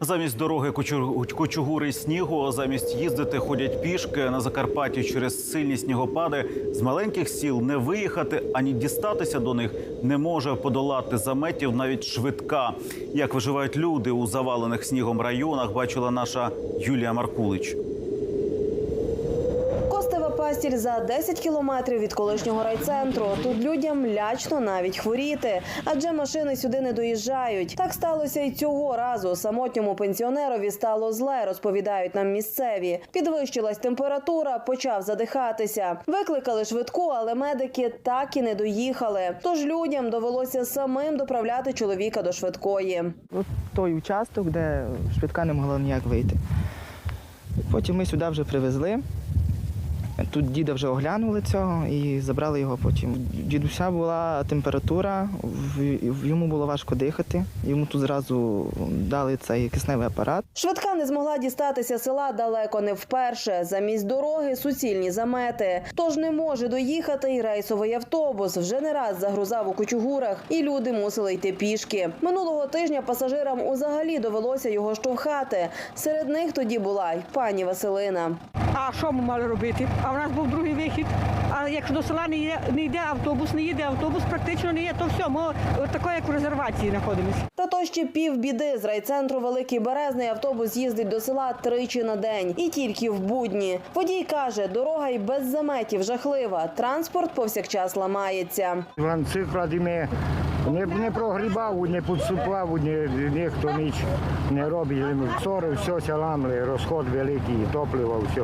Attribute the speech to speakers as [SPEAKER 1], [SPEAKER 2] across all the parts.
[SPEAKER 1] Замість дороги кучу- кучугури снігу, замість їздити ходять пішки на Закарпатті через сильні снігопади. З маленьких сіл не виїхати ані дістатися до них не може подолати заметів навіть швидка. Як виживають люди у завалених снігом районах, бачила наша Юлія Маркулич.
[SPEAKER 2] Костева пастіль за 10 кілометрів від колишнього райцентру. Тут людям лячно навіть хворіти, адже машини сюди не доїжджають. Так сталося і цього разу. Самотньому пенсіонерові стало зле, розповідають нам місцеві. Підвищилась температура, почав задихатися. Викликали швидку, але медики так і не доїхали. Тож людям довелося самим доправляти чоловіка до швидкої.
[SPEAKER 3] От той участок, де швидка не могла ніяк вийти. Потім ми сюди вже привезли. Тут діда вже оглянули цього і забрали його потім. Дідуся була температура, йому було важко дихати. Йому тут зразу дали цей кисневий апарат.
[SPEAKER 2] Швидка не змогла дістатися села далеко не вперше. Замість дороги суцільні замети. Тож не може доїхати і рейсовий автобус. Вже не раз загрузав у кучугурах, і люди мусили йти пішки. Минулого тижня пасажирам узагалі довелося його штовхати. Серед них тоді була й пані Василина.
[SPEAKER 4] А що ми мали робити? А в нас був другий вихід. А якщо до села не, є, не йде автобус, не їде автобус, практично не є, то все, ми от тако, як в резервації знаходимося.
[SPEAKER 2] Та то ще пів біди з райцентру Великий Березний автобус їздить до села тричі на день і тільки в будні. Водій каже, дорога й без заметів жахлива. Транспорт повсякчас ламається.
[SPEAKER 5] Ланциклади ми не, не прогрібав, не підсупав, ні, ніхто ніч не робить. Вчора все ся ламли, розход великий, топливо, все.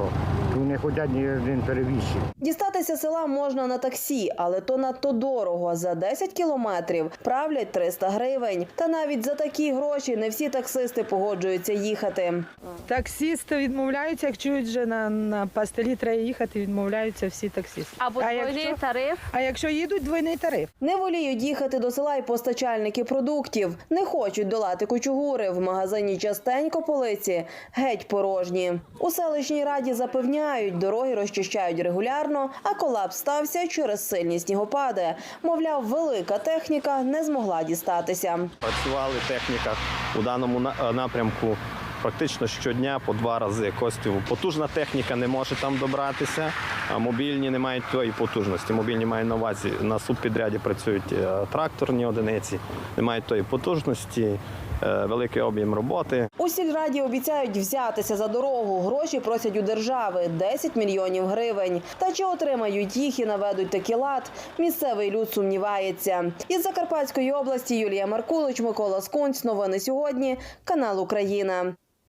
[SPEAKER 5] Тут не ходять ні один перевізчик.
[SPEAKER 2] Дістатися села можна на таксі, але то надто дорого. За 10 кілометрів правлять 300 гривень. Та навіть за такі гроші не всі таксисти погоджуються їхати.
[SPEAKER 6] Таксісти відмовляються, як чують, що на, на пастелі треба їхати, відмовляються всі таксисти.
[SPEAKER 7] Або двойний тариф.
[SPEAKER 6] а якщо їдуть, двойний тариф.
[SPEAKER 2] Не воліють їхати до села й постачальники продуктів. Не хочуть долати кучугури. В магазині частенько полиці геть порожні. У селищній раді запевняють, дороги розчищають регулярно, а колапс стався через сильні снігопади. Мовляв, велика техніка не змогла дістатися.
[SPEAKER 8] Працювали техніка у даному на- напрямку практично щодня по два рази. Костю потужна техніка не може там добратися, а мобільні не мають тої потужності. Мобільні мають на увазі на субпідряді працюють е, тракторні одиниці, не мають тої потужності, е, великий об'єм роботи.
[SPEAKER 2] У сільраді обіцяють взятися за дорогу. Гроші просять у держави 10 мільйонів гривень. Та чи отримають їх і наведуть таки лад? Місцевий люд сумнівається. Із Закарпатської області Юлія Маркулич, Микола Скунць. Новини сьогодні. Канал Україна.